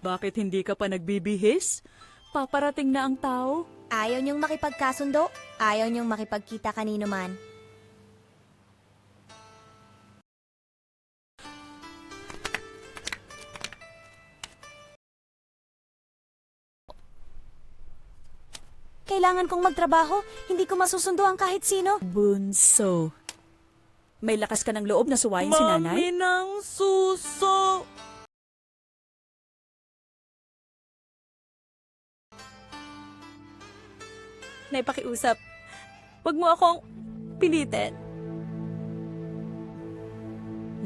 Bakit hindi ka pa nagbibihis? Paparating na ang tao. Ayaw niyong makipagkasundo? Ayaw niyong makipagkita kanino man? Kailangan kong magtrabaho. Hindi ko masusundo ang kahit sino. Bunso. May lakas ka ng loob na suwayin si nanay? Mami ng suso! Naipakiusap. Huwag mo akong pilitin.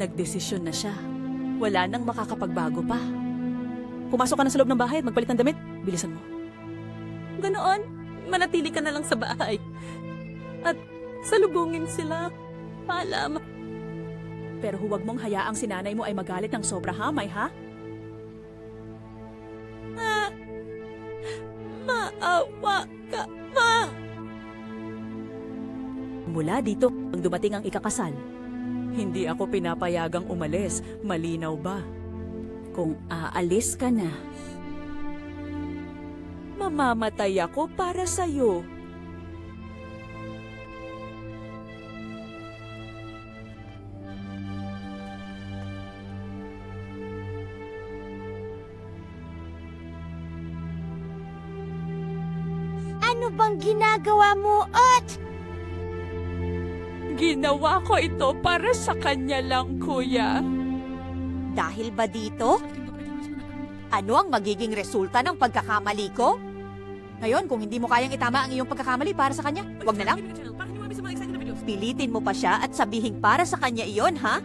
Nagdesisyon na siya. Wala nang makakapagbago pa. Pumasok ka na sa loob ng bahay at magpalit ng damit. Bilisan mo. Ganoon, manatili ka na lang sa bahay. At salubungin sila. Paalam. Pero huwag mong hayaang si nanay mo ay magalit ng sobra hamay, ha? Maawa ka! Mula dito, ang dumating ang ikakasal. Hindi ako pinapayagang umalis. Malinaw ba? Kung aalis ka na, mamamatay ako para sa'yo. Ano bang ginagawa mo, Ot? Ginawa ko ito para sa kanya lang, kuya. Dahil ba dito? Ano ang magiging resulta ng pagkakamali ko? Ngayon, kung hindi mo kayang itama ang iyong pagkakamali para sa kanya, wag na lang. Pilitin mo pa siya at sabihin para sa kanya iyon, ha?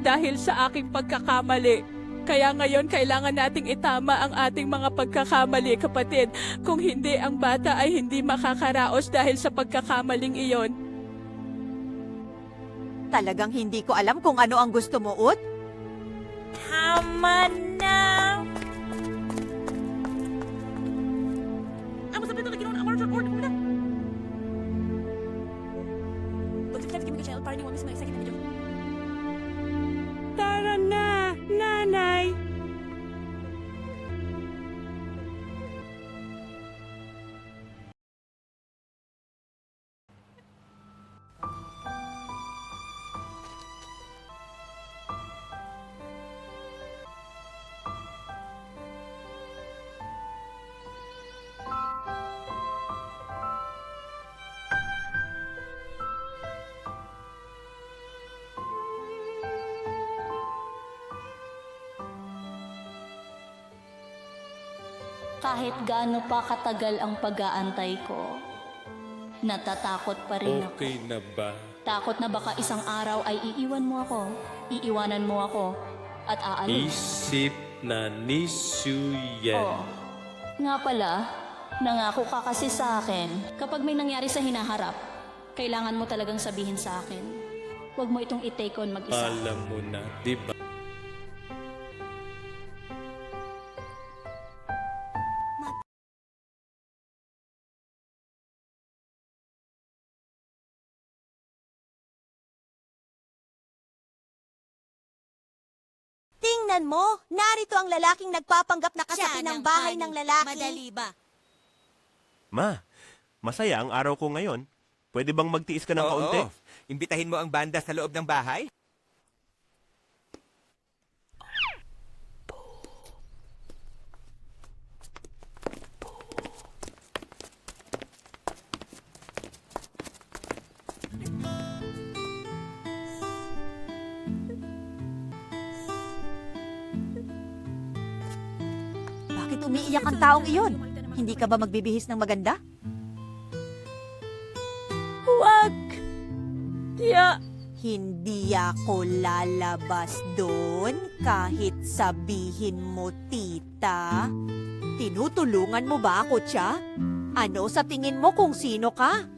Dahil sa aking pagkakamali. Kaya ngayon kailangan nating itama ang ating mga pagkakamali, kapatid. Kung hindi, ang bata ay hindi makakaraos dahil sa pagkakamaling iyon. Talagang hindi ko alam kung ano ang gusto mo, Ut. Tama na! Amo sa pinto na ginawa ang martial order mo na. Tara Kahit gaano pa katagal ang pag-aantay ko, natatakot pa rin ako. Okay na ba? Takot na baka isang araw ay iiwan mo ako, iiwanan mo ako, at aalis. Isip na ni Suyen. Oo. Nga pala, nangako ka kasi sa akin, kapag may nangyari sa hinaharap, kailangan mo talagang sabihin sa akin. Huwag mo itong i-take on mag-isa. Alam mo na, di ba? Tingnan mo, narito ang lalaking nagpapanggap na kasapi ng bahay ng lalaki. Madali ba? Ma, masaya ang araw ko ngayon. Pwede bang magtiis ka ng Oo. kaunti? Imbitahin mo ang banda sa loob ng bahay? Bakit umiiyak ang taong iyon? Hindi ka ba magbibihis ng maganda? Huwag! Tiya! Hindi ako lalabas doon kahit sabihin mo, tita. Tinutulungan mo ba ako, tiya? Ano sa tingin mo kung sino ka?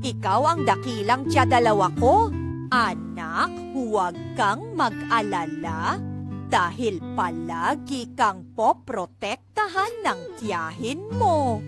Ikaw ang dakilang tiya dalawa ko. Anak, huwag kang mag-alala dahil palagi kang poprotektahan ng tiyahin mo.